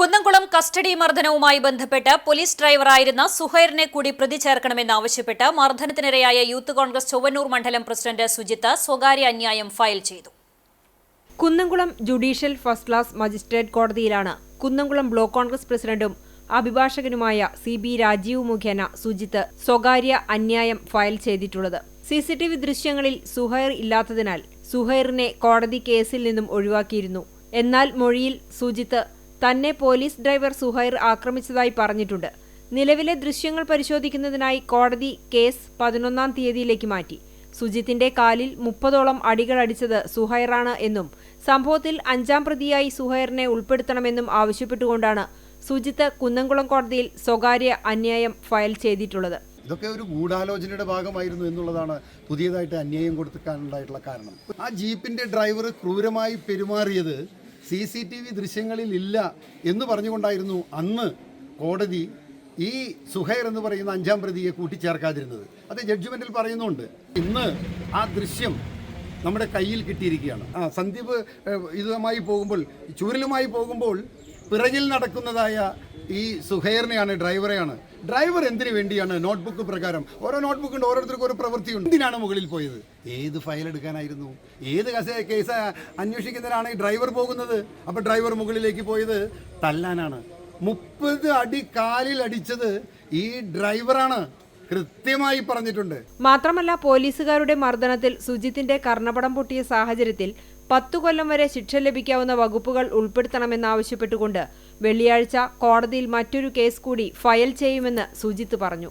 Kunnamkulam custody മർദ്ദനവുമായി ബന്ധപ്പെട്ട് police ഡ്രൈവറായിരുന്ന സുഹൈറിനെ കൂടി പ്രതി ചേർക്കണമെന്നാവശ്യപ്പെട്ട് മർദ്ദനത്തിനിരയായ യൂത്ത് കോൺഗ്രസ് ചൊവ്വന്നൂർ മണ്ഡലം പ്രസിഡന്റ് സുജിത്ത് സ്വകാര്യ അന്യായം ഫയൽ ചെയ്തു. Kunnamkulam judicial first class magistrate കോടതിയിലാണ് കുന്നംകുളം ബ്ലോക്ക് കോൺഗ്രസ് പ്രസിഡന്റും അഭിഭാഷകനുമായ സി ബി രാജീവ് മുഖേന സുജിത്ത് സ്വകാര്യ അന്യായം ഫയൽ ചെയ്തിട്ടുള്ളത്. സിസിടിവി ദൃശ്യങ്ങളിൽ സുഹൈർ ഇല്ലാത്തതിനാൽ സുഹൈറിനെ കോടതി കേസിൽ നിന്നും ഒഴിവാക്കിയിരുന്നു. എന്നാൽ മൊഴിയിൽ സുജിത്ത് തന്നെ പോലീസ് ഡ്രൈവർ സുഹൈർ ആക്രമിച്ചതായി പറഞ്ഞിട്ടുണ്ട്. നിലവിലെ ദൃശ്യങ്ങൾ പരിശോധിക്കുന്നതിനായി കോടതി കേസ് പതിനൊന്നാം തീയതിയിലേക്ക് മാറ്റി. സുജിത്തിന്റെ കാലിൽ മുപ്പതോളം അടികൾ അടിച്ചത് സുഹൈറാണ് എന്നും സംഭവത്തിൽ അഞ്ചാം പ്രതിയായി സുഹൈറിനെ ഉൾപ്പെടുത്തണമെന്നും ആവശ്യപ്പെട്ടുകൊണ്ടാണ് സുജിത്ത് കുന്നംകുളം കോടതിയിൽ സ്വകാര്യ അന്യായം ഫയൽ ചെയ്തിട്ടുള്ളത്. ഇതൊക്കെ ഒരു ഗൂഢാലോചനയുടെ ഭാഗമായിരുന്നു എന്നുള്ളതാണ് പുതിയതായിട്ട് അന്യായം കൊടുക്കാനുണ്ടായിട്ടുള്ള കാരണം. ആ ജീപ്പിന്റെ ഡ്രൈവർ ക്രൂരമായി പെരുമാറിയത് സി സി ടി വി ദൃശ്യങ്ങളിൽ ഇല്ല എന്ന് പറഞ്ഞുകൊണ്ടായിരുന്നു അന്ന് കോടതി ഈ സുഹൈർ എന്ന് പറയുന്ന അഞ്ചാം പ്രതിയെ കൂട്ടിച്ചേർക്കാതിരുന്നത്. അത് ജഡ്ജ്മെന്റിൽ പറയുന്നുണ്ട്. ഇന്ന് ആ ദൃശ്യം നമ്മുടെ കയ്യിൽ കിട്ടിയിരിക്കുകയാണ്. ആ സന്ദീപ് ഇതുമായി പോകുമ്പോൾ ചൂരലുമായി പോകുമ്പോൾ പിറകിൽ നടക്കുന്നതായ ഈ സുഹൈറിനെയാണ് ഡ്രൈവറെയാണ് ഡ്രൈവർ എന്തിനു വേണ്ടിയാണ് നോട്ട്ബുക്ക് പ്രകാരം? ഓരോ നോട്ട്ബുക്ക് ഉണ്ട് ഓരോരുത്തർക്കും പ്രവൃത്തി ഉണ്ട് എന്തിനാണ് മുകളിൽ പോയത്? ഏത് ഫയൽ എടുക്കാനായിരുന്നു? ഏത് കസ- കേസ് അന്വേഷിക്കുന്നതിനാണ് ഈ ഡ്രൈവർ പോകുന്നത്? അപ്പോൾ ഡ്രൈവർ മുകളിലേക്ക് പോയത് തല്ലാനാണ്. മുപ്പത് അടി കാലിൽ അടിച്ചത് ഈ ഡ്രൈവറാണ്. കൃത്യമായി പറഞ്ഞിട്ടുണ്ട്. മാത്രമല്ല പോലീസുകാരുടെ മർദ്ദനത്തിൽ സുജിത്തിന്റെ കർണപടം പൊട്ടിയ സാഹചര്യത്തിൽ പത്തു കൊല്ലം വരെ ശിക്ഷ ലഭിക്കാവുന്ന വകുപ്പുകൾ ഉൾപ്പെടുത്തണമെന്നാവശ്യപ്പെട്ടുകൊണ്ട് വെള്ളിയാഴ്ച കോടതിയിൽ മറ്റൊരു കേസ് കൂടി ഫയൽ ചെയ്യുമെന്ന് സുജിത്ത് പറഞ്ഞു